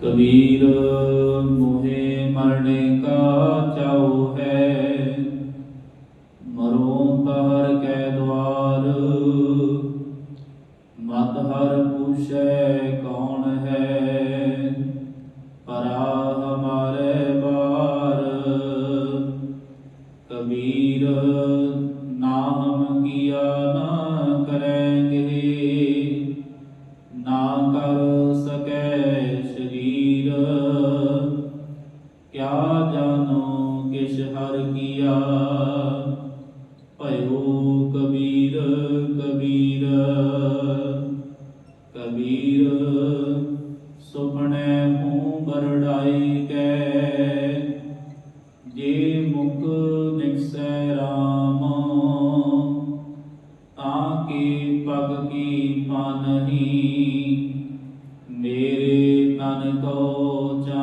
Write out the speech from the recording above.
ਕਬੀਰ ਮੋਹੇ ਮਰਨੇ ਕਾ ਚਾਉ ਹੈ। ਮਰੋ ਕਹਰ ਕੈ ਦਵਾਰ ਮਤ ਹਰ ਪੁਛੈ ਕੌਣ ਹੈ। ਪਰਾ ਹਮਾਰੇ ਬਾਰ, ਕਬੀਰ ਨਾਮ ਕੀਆ। ਕਿਆ ਜਾਨੋ ਕਿਛ ਹਰ ਕੀਆ? ਭਇਓ ਕਬੀਰ ਕਬੀਰ। ਕਬੀਰ, ਸੁਪਨੇ ਹੂੰ ਬਰੜਾਈ ਕੈ। ਜੇ ਮੁਖ ਨਿਕਸੈ ਰਾਮ, ਤਾਂ ਕੀ ਪਗ ਕੀ ਪਾਨਹੀ ਮੇਰੇ ਤਨ ਕੋ ਜਾ